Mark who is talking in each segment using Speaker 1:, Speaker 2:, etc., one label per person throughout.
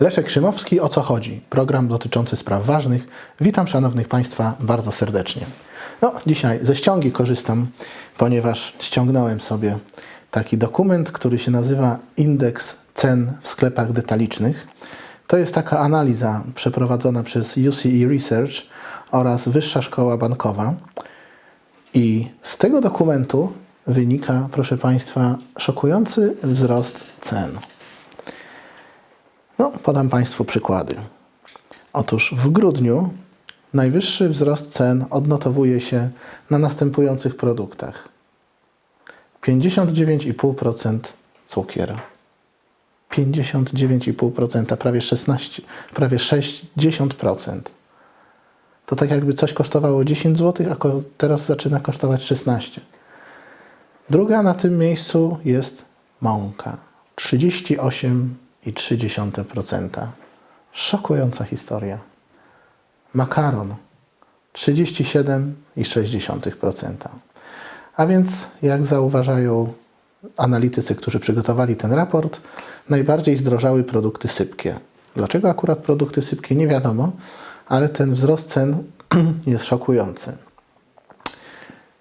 Speaker 1: Leszek Szymowski, o co chodzi? Program dotyczący spraw ważnych. Witam szanownych Państwa bardzo serdecznie. No, dzisiaj ze ściągi korzystam, ponieważ ściągnąłem sobie taki dokument, który się nazywa Indeks Cen w sklepach detalicznych. To jest taka analiza przeprowadzona przez UCE Research oraz Wyższa Szkoła Bankowa. I z tego dokumentu wynika, proszę Państwa, szokujący wzrost cen. No, podam Państwu przykłady. Otóż w grudniu najwyższy wzrost cen odnotowuje się na następujących produktach: 59,5% cukier, 59,5%, prawie 16, prawie 60%. To tak jakby coś kosztowało 10 zł, a teraz zaczyna kosztować 16. Druga na tym miejscu jest mąka. 38,3%. Szokująca historia. Makaron 37,6%. A więc, jak zauważają analitycy, którzy przygotowali ten raport, najbardziej zdrożały produkty sypkie. Dlaczego akurat produkty sypkie? Nie wiadomo, ale ten wzrost cen jest szokujący.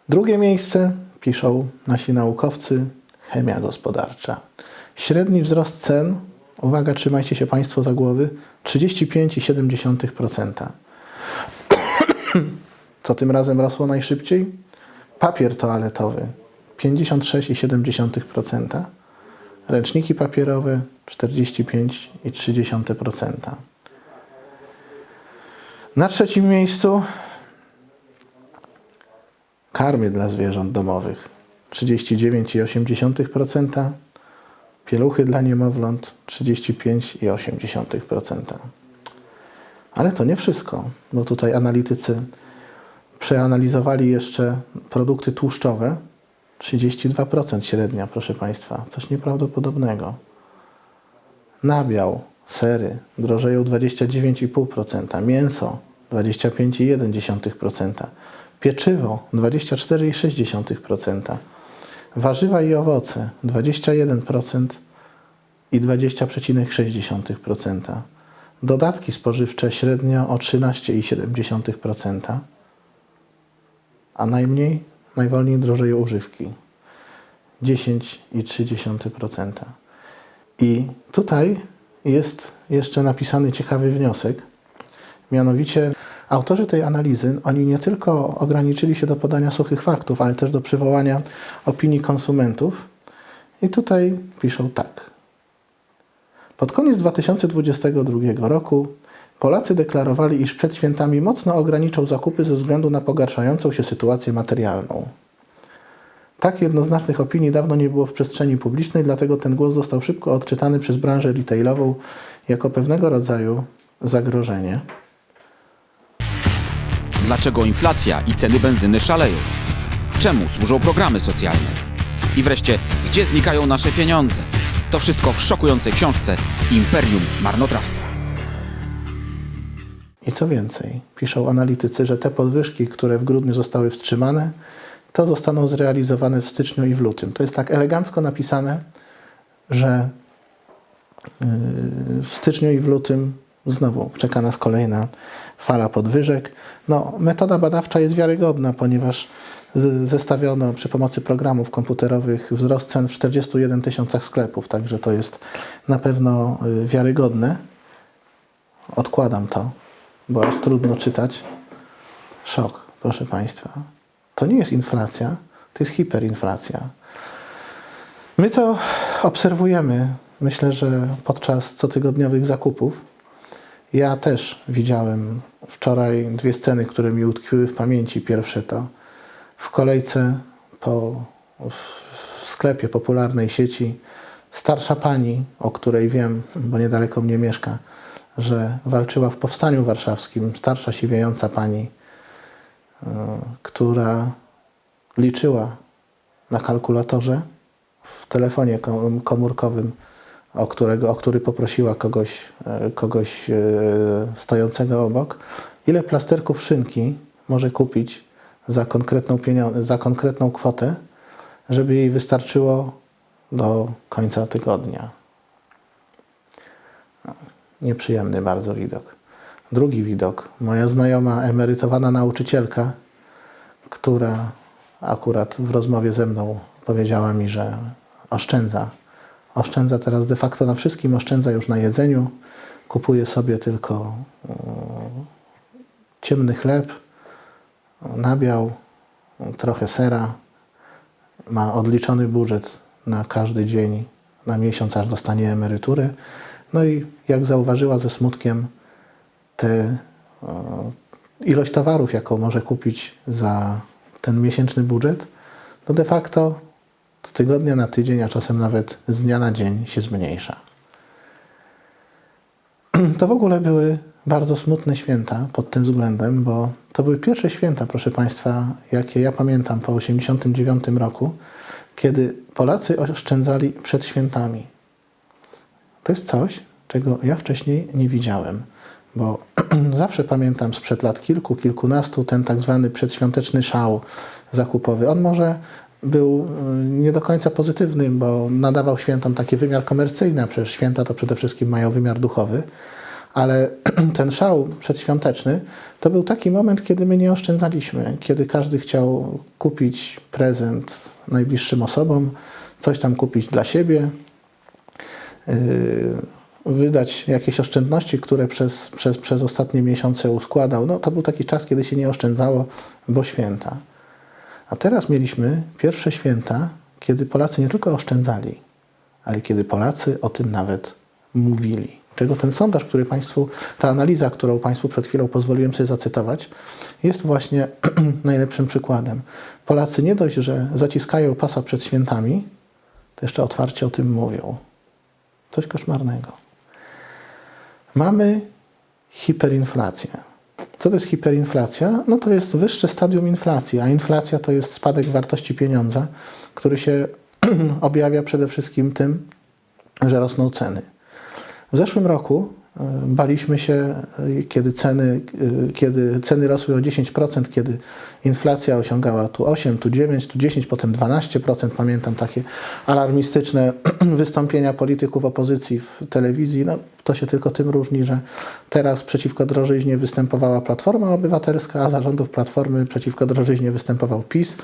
Speaker 1: Drugie miejsce, piszą nasi naukowcy, chemia gospodarcza. Średni wzrost cen, uwaga, trzymajcie się Państwo za głowy, 35,7%. Co tym razem rosło najszybciej? Papier toaletowy 56,7%, ręczniki papierowe 45,3%. Na trzecim miejscu karmy dla zwierząt domowych 39,8%, pieluchy dla niemowląt 35,8%. Ale to nie wszystko, bo tutaj analitycy przeanalizowali jeszcze produkty tłuszczowe 32% średnia, proszę Państwa, coś nieprawdopodobnego. Nabiał, sery drożeją 29,5%, mięso 25,1%, pieczywo 24,6%, warzywa i owoce 21% i 20,6%. Dodatki spożywcze średnio o 13,7%, a najmniej, najwolniej drożeją używki 10,3%. I tutaj jest jeszcze napisany ciekawy wniosek, mianowicie autorzy tej analizy, oni nie tylko ograniczyli się do podania suchych faktów, ale też do przywołania opinii konsumentów. I tutaj piszą tak. Pod koniec 2022 roku Polacy deklarowali, iż przed świętami mocno ograniczą zakupy ze względu na pogarszającą się sytuację materialną. Tak jednoznacznych opinii dawno nie było w przestrzeni publicznej, dlatego ten głos został szybko odczytany przez branżę retailową jako pewnego rodzaju zagrożenie.
Speaker 2: Dlaczego inflacja i ceny benzyny szaleją? Czemu służą programy socjalne? I wreszcie, gdzie znikają nasze pieniądze? To wszystko w szokującej książce Imperium Marnotrawstwa.
Speaker 1: I co więcej, piszą analitycy, że te podwyżki, które w grudniu zostały wstrzymane, to zostaną zrealizowane w styczniu i w lutym. To jest tak elegancko napisane, że yy, w styczniu i w lutym znowu czeka nas kolejna fala podwyżek. No, metoda badawcza jest wiarygodna, ponieważ zestawiono przy pomocy programów komputerowych wzrost cen w 41 tysiącach sklepów, także to jest na pewno yy, wiarygodne. Odkładam to, bo aż trudno czytać. Szok, proszę Państwa. To nie jest inflacja, to jest hiperinflacja. My to obserwujemy, myślę, że podczas cotygodniowych zakupów. Ja też widziałem wczoraj dwie sceny, które mi utkwiły w pamięci. Pierwsze to w kolejce po, w, sklepie popularnej sieci. Starsza pani, o której wiem, bo niedaleko mnie mieszka, że walczyła w powstaniu warszawskim, starsza siwiejąca pani, y, która liczyła na kalkulatorze w telefonie kom- komórkowym, o, którego, o który poprosiła kogoś, e, kogoś e, stojącego obok, ile plasterków szynki może kupić za konkretną, za konkretną kwotę, żeby jej wystarczyło do końca tygodnia. nieprzyjemny bardzo widok. Drugi widok, moja znajoma emerytowana nauczycielka, która akurat w rozmowie ze mną powiedziała mi, że oszczędza. Oszczędza teraz de facto na wszystkim, oszczędza już na jedzeniu, kupuje sobie tylko mm, ciemny chleb, nabiał, trochę sera, ma odliczony budżet na każdy dzień, na miesiąc, aż dostanie emeryturę. No i jak zauważyła ze smutkiem, tę ilość towarów, jaką może kupić za ten miesięczny budżet, to de facto z tygodnia na tydzień, a czasem nawet z dnia na dzień się zmniejsza. To w ogóle były bardzo smutne święta pod tym względem, bo to były pierwsze święta, proszę Państwa, jakie ja pamiętam po 1989 roku, kiedy Polacy oszczędzali przed świętami. To jest coś, czego ja wcześniej nie widziałem, bo zawsze pamiętam sprzed lat kilku, kilkunastu ten tak zwany przedświąteczny szał zakupowy. On może był y, nie do końca pozytywny, bo nadawał świętom taki wymiar komercyjny, a przecież święta to przede wszystkim mają wymiar duchowy. Ale ten szał przedświąteczny to był taki moment, kiedy my nie oszczędzaliśmy, kiedy każdy chciał kupić prezent najbliższym osobom, coś tam kupić dla siebie, yy, wydać jakieś oszczędności, które przez, przez, przez ostatnie miesiące uskładał. No, to był taki czas, kiedy się nie oszczędzało, bo święta. A teraz mieliśmy pierwsze święta, kiedy Polacy nie tylko oszczędzali, ale kiedy Polacy o tym nawet mówili. Czego ten sondaż, który Państwu, ta analiza, którą Państwu przed chwilą pozwoliłem sobie zacytować, jest właśnie najlepszym przykładem. Polacy nie dość, że zaciskają pasa przed świętami, to jeszcze otwarcie o tym mówią. Coś koszmarnego. Mamy hiperinflację. Co to jest hiperinflacja? No to jest wyższe stadium inflacji, a inflacja to jest spadek wartości pieniądza, który się objawia przede wszystkim tym, że rosną ceny. W zeszłym roku baliśmy się, e, kiedy ceny, e, kiedy ceny rosły o 10%, kiedy inflacja osiągała tu 8, tu 9, tu 10, potem 12%. Pamiętam takie alarmistyczne wystąpienia polityków opozycji w telewizji. No, to się tylko tym różni, że teraz przeciwko drożyźnie występowała Platforma Obywatelska, a za rządów Platformy przeciwko drożyźnie występował PiS.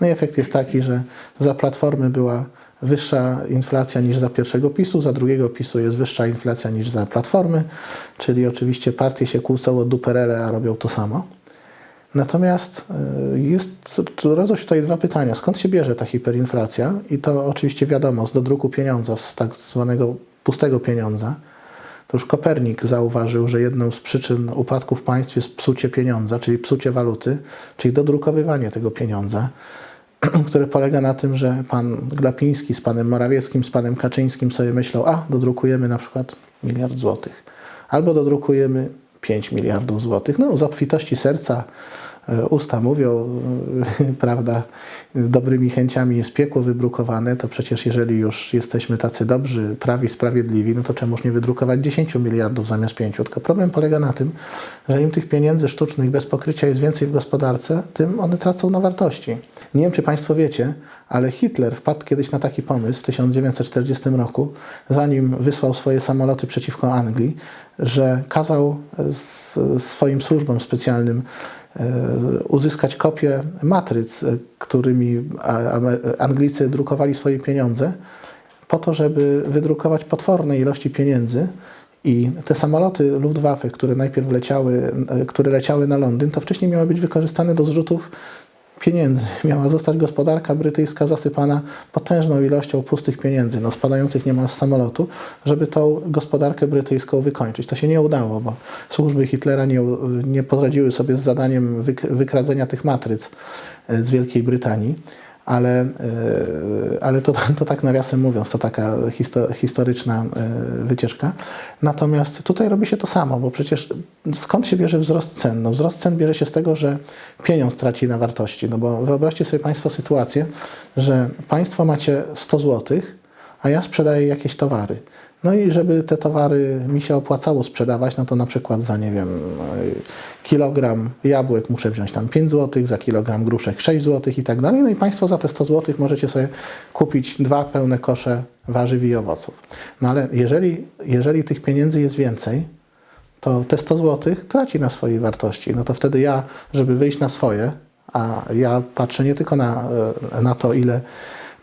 Speaker 1: No i efekt jest taki, że za Platformy była wyższa inflacja niż za pierwszego PiSu, za drugiego PiSu jest wyższa inflacja niż za Platformy, czyli oczywiście partie się kłócą o duperele, a robią to samo. Natomiast y, jest, rodzą się tutaj dwa pytania. Skąd się bierze ta hiperinflacja? I to oczywiście wiadomo, z dodruku pieniądza, z tak zwanego pustego pieniądza. To już Kopernik zauważył, że jedną z przyczyn upadku w państwie jest psucie pieniądza, czyli psucie waluty, czyli dodrukowywanie tego pieniądza które polega na tym, że pan Glapiński z panem Morawieckim, z panem Kaczyńskim sobie myślą, a dodrukujemy na przykład miliard złotych, albo dodrukujemy 5 miliardów złotych. No, z obfitości serca usta mówią, e, prawda, z dobrymi chęciami jest piekło wybrukowane, to przecież jeżeli już jesteśmy tacy dobrzy, prawi, sprawiedliwi, no to czemuż nie wydrukować 10 miliardów zamiast 5? Tylko problem polega na tym, że im tych pieniędzy sztucznych bez pokrycia jest więcej w gospodarce, tym one tracą na wartości. Nie wiem, czy Państwo wiecie, ale Hitler wpadł kiedyś na taki pomysł w 1940 roku, zanim wysłał swoje samoloty przeciwko Anglii, że kazał swoim służbom specjalnym e, uzyskać kopie matryc, e, którymi Anglicy drukowali swoje pieniądze, po to, żeby wydrukować potworne ilości pieniędzy. I te samoloty Luftwaffe, które najpierw leciały, e, które leciały na Londyn, to wcześniej miały być wykorzystane do zrzutów pieniędzy. Miała zostać gospodarka brytyjska zasypana potężną ilością pustych pieniędzy, no spadających niemal z samolotu, żeby tą gospodarkę brytyjską wykończyć. To się nie udało, bo służby Hitlera nie, nie poradziły sobie z zadaniem wyk wykradzenia tych matryc e, z Wielkiej Brytanii ale, e, ale to, to tak nawiasem mówiąc, to taka histo, historyczna e, wycieczka. Natomiast tutaj robi się to samo, bo przecież skąd się bierze wzrost cen? No wzrost cen bierze się z tego, że pieniądz traci na wartości. No bo wyobraźcie sobie Państwo sytuację, że Państwo macie 100 zł, a ja sprzedaję jakieś towary. No i żeby te towary mi się opłacało sprzedawać, no to na przykład za, nie wiem, kilogram jabłek muszę wziąć tam 5 zł, za kilogram gruszek 6 zł i tak dalej. No i Państwo za te 100 zł możecie sobie kupić dwa pełne kosze warzyw i owoców. No ale jeżeli, jeżeli tych pieniędzy jest więcej, to te 100 zł traci na swojej wartości. No to wtedy ja, żeby wyjść na swoje, a ja patrzę nie tylko na, na to, ile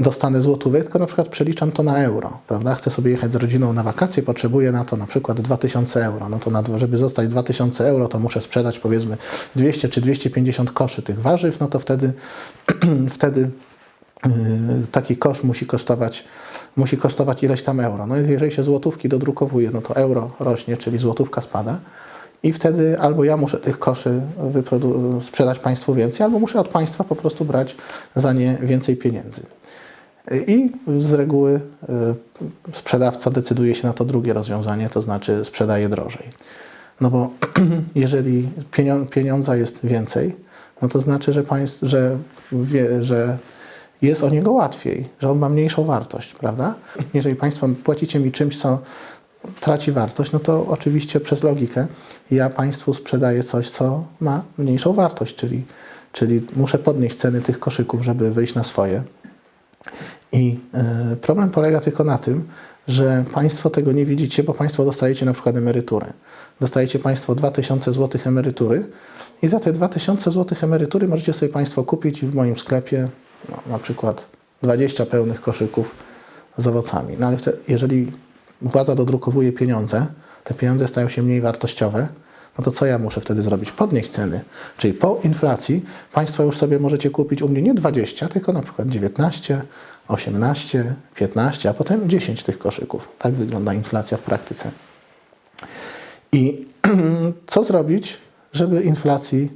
Speaker 1: dostanę złotówek, tylko na przykład przeliczam to na euro, prawda? Chcę sobie jechać z rodziną na wakacje, potrzebuję na to na przykład 2000 euro. No to na, żeby zostać 2000 euro, to muszę sprzedać powiedzmy 200 czy 250 koszy tych warzyw, no to wtedy, wtedy Yy, taki kosz musi kosztować, musi kosztować ileś tam euro. No jeżeli się złotówki dodrukowuje, no to euro rośnie, czyli złotówka spada. I wtedy albo ja muszę tych koszy sprzedać Państwu więcej, albo muszę od Państwa po prostu brać za nie więcej pieniędzy. I z reguły y, sprzedawca decyduje się na to drugie rozwiązanie, to znaczy sprzedaje drożej. No bo jeżeli pieniądza jest więcej, no to znaczy, że, państw, że, wie, że jest o niego łatwiej, że on ma mniejszą wartość, prawda? Jeżeli Państwo płacicie mi czymś, co traci wartość, no to oczywiście przez logikę ja Państwu sprzedaję coś, co ma mniejszą wartość, czyli, czyli muszę podnieść ceny tych koszyków, żeby wyjść na swoje. I e, problem polega tylko na tym, że Państwo tego nie widzicie, bo Państwo dostajecie na przykład emeryturę. Dostajecie Państwo 2000 zł emerytury i za te 2000 zł emerytury możecie sobie Państwo kupić w moim sklepie no, na przykład 20 pełnych koszyków z owocami. No ale jeżeli władza dodrukowuje pieniądze, te pieniądze stają się mniej wartościowe, no to co ja muszę wtedy zrobić? Podnieść ceny. Czyli po inflacji Państwo już sobie możecie kupić u mnie nie 20, tylko na przykład 19, 18, 15, a potem 10 tych koszyków. Tak wygląda inflacja w praktyce. I co zrobić, żeby inflacji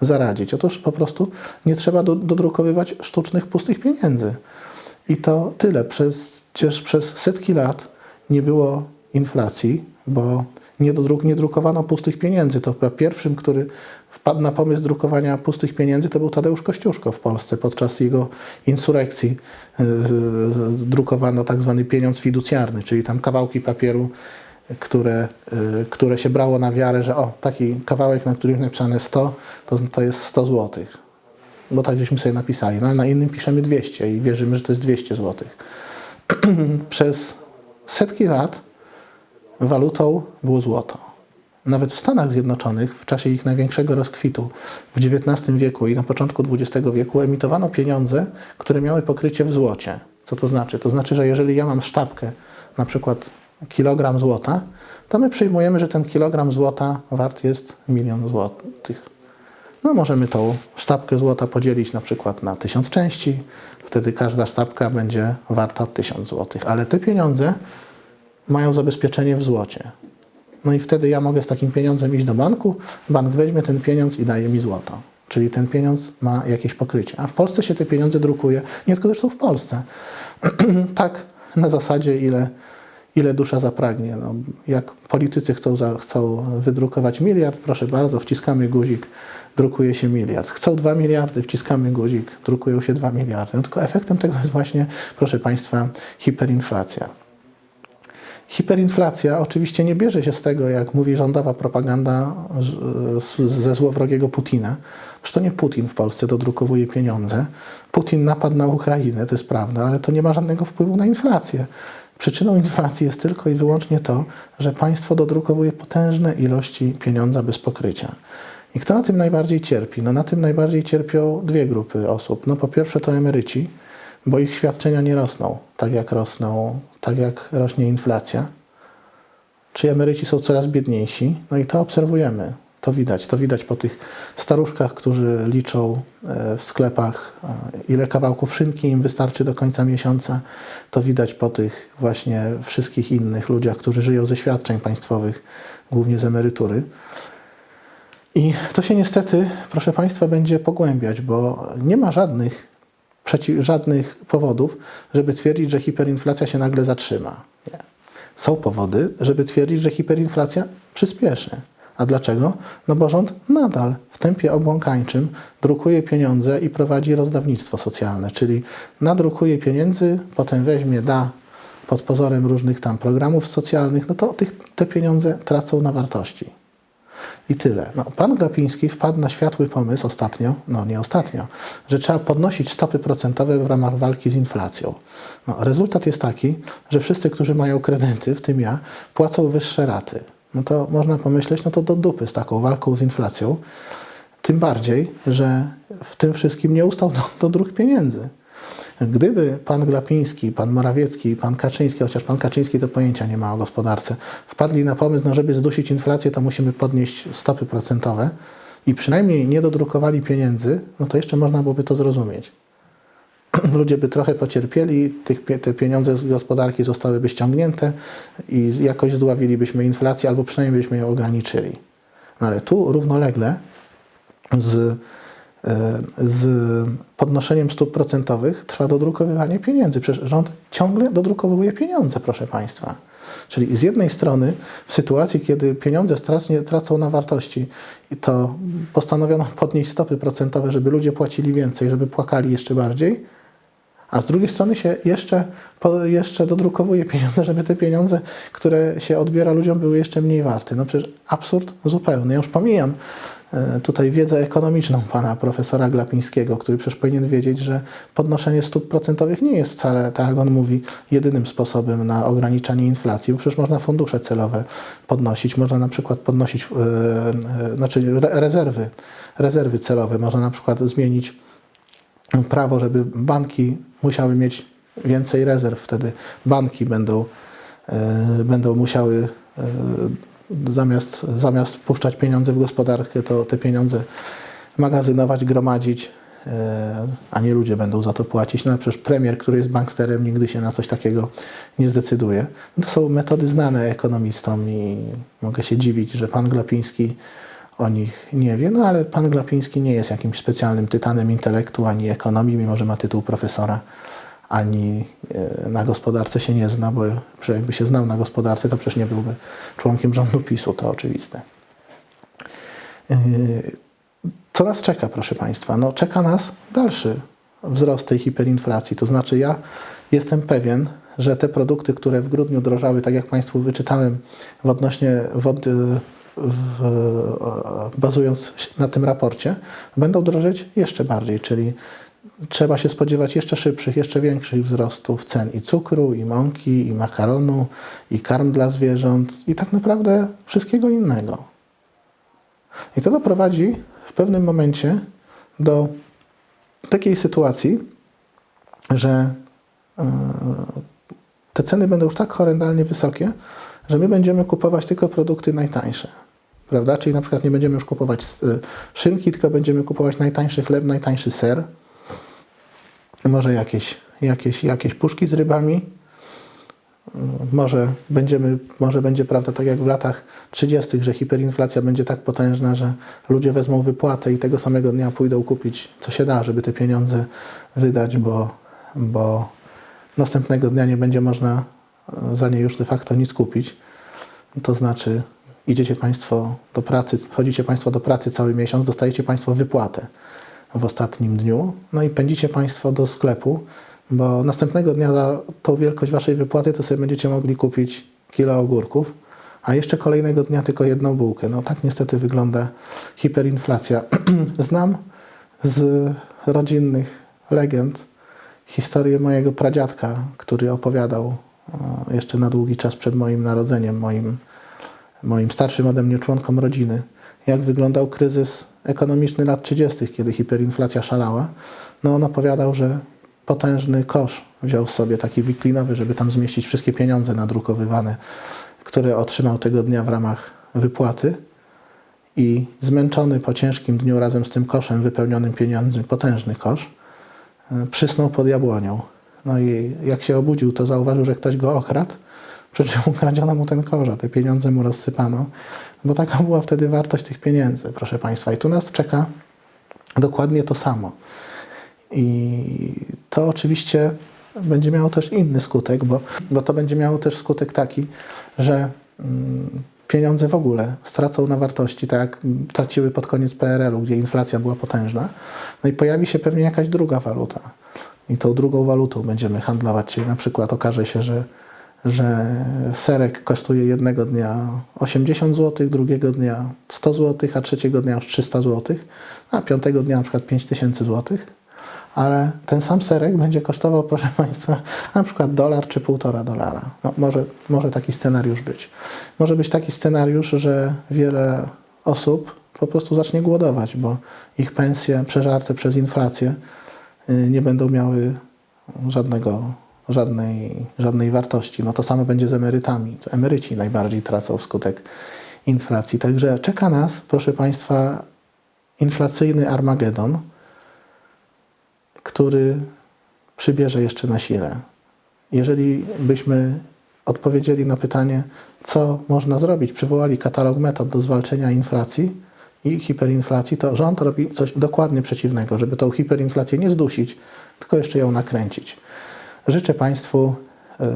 Speaker 1: zaradzić? Otóż po prostu nie trzeba do, dodrukowywać sztucznych, pustych pieniędzy. I to tyle. Przecież przez setki lat nie było inflacji, bo nie, dodruk, nie drukowano pustych pieniędzy. To pierwszym, który wpadł na pomysł drukowania pustych pieniędzy, to był Tadeusz Kościuszko w Polsce. Podczas jego insurekcji yy, drukowano tak zwany pieniądz fiducjarny, czyli tam kawałki papieru, które, yy, które się brało na wiarę, że o, taki kawałek, na którym napisane 100, to, to jest 100 złotych. Bo tak żeśmy sobie napisali. No ale na innym piszemy 200 i wierzymy, że to jest 200 złotych. Przez setki lat walutą było złoto. Nawet w Stanach Zjednoczonych w czasie ich największego rozkwitu w XIX wieku i na początku XX wieku emitowano pieniądze, które miały pokrycie w złocie. Co to znaczy? To znaczy, że jeżeli ja mam sztabkę, na przykład kilogram złota, to my przyjmujemy, że ten kilogram złota wart jest milion złotych. No możemy tą sztabkę złota podzielić na przykład na tysiąc części, wtedy każda sztabka będzie warta tysiąc złotych, ale te pieniądze mają zabezpieczenie w złocie. No i wtedy ja mogę z takim pieniądzem iść do banku, bank weźmie ten pieniądz i daje mi złoto. Czyli ten pieniądz ma jakieś pokrycie. A w Polsce się te pieniądze drukuje, nie tylko zresztą w Polsce. tak na zasadzie, ile, ile dusza zapragnie. No, jak politycy chcą, za, chcą wydrukować miliard, proszę bardzo, wciskamy guzik, drukuje się miliard. Chcą 2 miliardy, wciskamy guzik, drukują się 2 miliardy. No tylko efektem tego jest właśnie, proszę Państwa, hiperinflacja. Hiperinflacja oczywiście nie bierze się z tego, jak mówi rządowa propaganda ze złowrogiego Putina. To nie Putin w Polsce dodrukowuje pieniądze. Putin napadł na Ukrainę, to jest prawda, ale to nie ma żadnego wpływu na inflację. Przyczyną inflacji jest tylko i wyłącznie to, że państwo dodrukowuje potężne ilości pieniądza bez pokrycia. I kto na tym najbardziej cierpi? No na tym najbardziej cierpią dwie grupy osób. No po pierwsze to emeryci, bo ich świadczenia nie rosną tak jak rosną, tak jak rośnie inflacja. Czy emeryci są coraz biedniejsi? No i to obserwujemy. To widać. To widać po tych staruszkach, którzy liczą e, w sklepach, e, ile kawałków szynki im wystarczy do końca miesiąca. To widać po tych właśnie wszystkich innych ludziach, którzy żyją ze świadczeń państwowych, głównie z emerytury. I to się niestety, proszę Państwa, będzie pogłębiać, bo nie ma żadnych, przeciw, żadnych powodów, żeby twierdzić, że hiperinflacja się nagle zatrzyma. Nie. Są powody, żeby twierdzić, że hiperinflacja przyspieszy. A dlaczego? No bo rząd nadal w tempie obłąkańczym drukuje pieniądze i prowadzi rozdawnictwo socjalne, czyli nadrukuje pieniędzy, potem weźmie, da pod pozorem różnych tam programów socjalnych, no to tych, te pieniądze tracą na wartości. I tyle. No, pan Glapiński wpadł na światły pomysł ostatnio, no nie ostatnio, że trzeba podnosić stopy procentowe w ramach walki z inflacją. No, rezultat jest taki, że wszyscy, którzy mają kredyty, w tym ja, płacą wyższe raty. No to można pomyśleć, no to do dupy z taką walką z inflacją. Tym bardziej, że w tym wszystkim nie ustał do, do dróg pieniędzy. Gdyby pan Glapiński, pan Morawiecki, pan Kaczyński, chociaż pan Kaczyński to pojęcia nie ma o gospodarce, wpadli na pomysł, no żeby zdusić inflację, to musimy podnieść stopy procentowe i przynajmniej nie dodrukowali pieniędzy, no to jeszcze można byłoby to zrozumieć. Ludzie by trochę pocierpieli, tych, te pieniądze z gospodarki zostałyby ściągnięte i jakoś zdławilibyśmy inflację, albo przynajmniej byśmy ją ograniczyli. No ale tu równolegle z, z podnoszeniem stóp procentowych trwa dodrukowywanie pieniędzy. Przecież rząd ciągle dodrukowuje pieniądze, proszę Państwa. Czyli z jednej strony w sytuacji, kiedy pieniądze strasznie tracą na wartości, to postanowiono podnieść stopy procentowe, żeby ludzie płacili więcej, żeby płakali jeszcze bardziej, a z drugiej strony się jeszcze, jeszcze dodrukowuje pieniądze, żeby te pieniądze, które się odbiera ludziom, były jeszcze mniej warte. No przecież absurd zupełny. Ja już pomijam e, tutaj wiedzę ekonomiczną pana profesora Glapińskiego, który przecież powinien wiedzieć, że podnoszenie stóp procentowych nie jest wcale, tak jak on mówi, jedynym sposobem na ograniczanie inflacji, bo przecież można fundusze celowe podnosić, można na przykład podnosić, e, e, znaczy re, rezerwy, rezerwy celowe, można na przykład zmienić prawo, żeby banki musiały mieć więcej rezerw. Wtedy banki będą, e, będą musiały e, zamiast, zamiast puszczać pieniądze w gospodarkę, to te pieniądze magazynować, gromadzić, e, a nie ludzie będą za to płacić. No przecież premier, który jest banksterem, nigdy się na coś takiego nie zdecyduje. To są metody znane ekonomistom i mogę się dziwić, że pan Glapiński o nich nie wie, no ale pan Glapiński nie jest jakimś specjalnym tytanem intelektu ani ekonomii, mimo że ma tytuł profesora, ani e, na gospodarce się nie zna, bo jakby się znał na gospodarce, to przecież nie byłby członkiem rządu PiSu, to oczywiste. Yy, Co nas czeka, proszę Państwa? No, czeka nas dalszy wzrost tej hiperinflacji. To znaczy, ja jestem pewien, że te produkty, które w grudniu drożały, tak jak Państwu wyczytałem, w odnośnie wody, w, e, bazując na tym raporcie, będą drożeć jeszcze bardziej, czyli trzeba się spodziewać jeszcze szybszych, jeszcze większych wzrostów cen i cukru, i mąki, i makaronu, i karm dla zwierząt, i tak naprawdę wszystkiego innego. I to doprowadzi w pewnym momencie do takiej sytuacji, że e, te ceny będą już tak horrendalnie wysokie, że my będziemy kupować tylko produkty najtańsze. Prawda? Czyli na przykład nie będziemy już kupować e, szynki, tylko będziemy kupować najtańszy chleb, najtańszy ser, może jakieś, jakieś, jakieś puszki z rybami. Może, będziemy, może będzie prawda tak jak w latach 30., że hiperinflacja będzie tak potężna, że ludzie wezmą wypłatę i tego samego dnia pójdą kupić co się da, żeby te pieniądze wydać, bo, bo następnego dnia nie będzie można e, za nie już de facto nic kupić. To znaczy, idziecie Państwo do pracy, chodzicie Państwo do pracy cały miesiąc, dostajecie Państwo wypłatę w ostatnim dniu, no i pędzicie Państwo do sklepu, bo następnego dnia za tą wielkość Waszej wypłaty to sobie będziecie mogli kupić kilo ogórków, a jeszcze kolejnego dnia tylko jedną bułkę. No tak niestety wygląda hiperinflacja. Znam z rodzinnych legend historię mojego pradziadka, który opowiadał e, jeszcze na długi czas przed moim narodzeniem, moim, moim starszym ode mnie członkom rodziny, jak wyglądał kryzys ekonomiczny lat 30., kiedy hiperinflacja szalała. No on opowiadał, że potężny kosz wziął sobie taki wiklinowy, żeby tam zmieścić wszystkie pieniądze nadrukowywane, które otrzymał tego dnia w ramach wypłaty i zmęczony po ciężkim dniu razem z tym koszem wypełnionym pieniędzmi, potężny kosz, e, przysnął pod jabłonią. No i jak się obudził, to zauważył, że ktoś go okradł, przy czym ukradziono mu ten kosz, a te pieniądze mu rozsypano, bo taka była wtedy wartość tych pieniędzy, proszę Państwa. I tu nas czeka dokładnie to samo. I to oczywiście będzie miało też inny skutek, bo, bo to będzie miało też skutek taki, że mm, pieniądze w ogóle stracą na wartości, tak jak traciły pod koniec PRL-u, gdzie inflacja była potężna. No i pojawi się pewnie jakaś druga waluta. I tą drugą walutą będziemy handlować, czyli na przykład okaże się, że że serek kosztuje jednego dnia 80 zł, drugiego dnia 100 zł, a trzeciego dnia już 300 zł, a piątego dnia na przykład 5000 zł. Ale ten sam serek będzie kosztował, proszę Państwa, na przykład dolar czy półtora dolara. No, może, może taki scenariusz być. Może być taki scenariusz, że wiele osób po prostu zacznie głodować, bo ich pensje przeżarte przez inflację y, nie będą miały żadnego, żadnej, żadnej wartości. No to samo będzie z emerytami. To emeryci najbardziej tracą wskutek inflacji. Także czeka nas, proszę Państwa, inflacyjny Armagedon, który przybierze jeszcze na sile. Jeżeli byśmy odpowiedzieli na pytanie, co można zrobić, przywołali katalog metod do zwalczenia inflacji i hiperinflacji, to rząd robi coś dokładnie przeciwnego, żeby tą hiperinflację nie zdusić, tylko jeszcze ją nakręcić. Życzę Państwu e,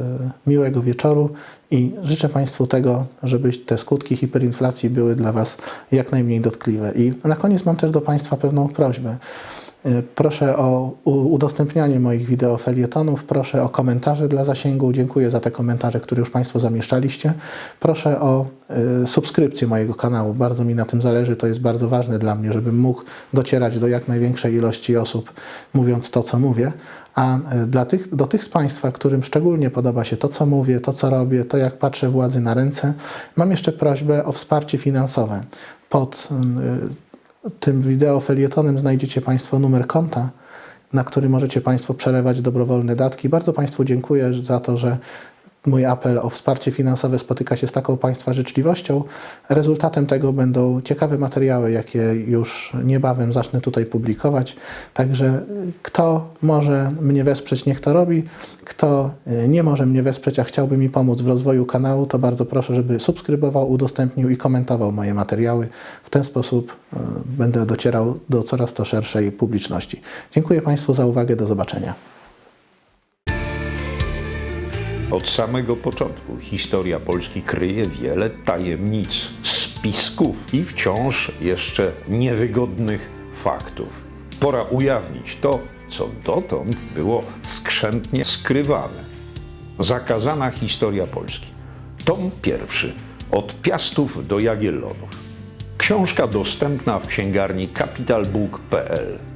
Speaker 1: miłego wieczoru i życzę Państwu tego, żeby te skutki hiperinflacji były dla Was jak najmniej dotkliwe. I na koniec mam też do Państwa pewną prośbę. E, Proszę o udostępnianie moich wideo felietonów, proszę o komentarze dla zasięgu. Dziękuję za te komentarze, które już Państwo zamieszczaliście. Proszę o e, subskrypcję mojego kanału. Bardzo mi na tym zależy. To jest bardzo ważne dla mnie, żebym mógł docierać do jak największej ilości osób, mówiąc to, co mówię. A e, dla tych, do tych z Państwa, którym szczególnie podoba się to, co mówię, to, co robię, to, jak patrzę władzy na ręce, mam jeszcze prośbę o wsparcie finansowe. Pod y, tym wideo felietonem znajdziecie Państwo numer konta, na który możecie Państwo przelewać dobrowolne datki. Bardzo Państwu dziękuję za to, że mój apel o wsparcie finansowe spotyka się z taką Państwa życzliwością. Rezultatem tego będą ciekawe materiały, jakie już niebawem zacznę tutaj publikować. Także y, kto może mnie wesprzeć, niech to robi. Kto y, nie może mnie wesprzeć, a chciałby mi pomóc w rozwoju kanału, to bardzo proszę, żeby subskrybował, udostępnił i komentował moje materiały. W ten sposób y, będę docierał do coraz to szerszej publiczności. Dziękuję Państwu za uwagę. Do zobaczenia.
Speaker 3: Od samego początku historia Polski kryje wiele tajemnic, spisków i wciąż jeszcze niewygodnych faktów. Pora ujawnić to, co dotąd było skrzętnie skrywane. Zakazana historia Polski. Tom pierwszy. Od Piastów do Jagiellonów. Książka dostępna w księgarni capitalbook.pl.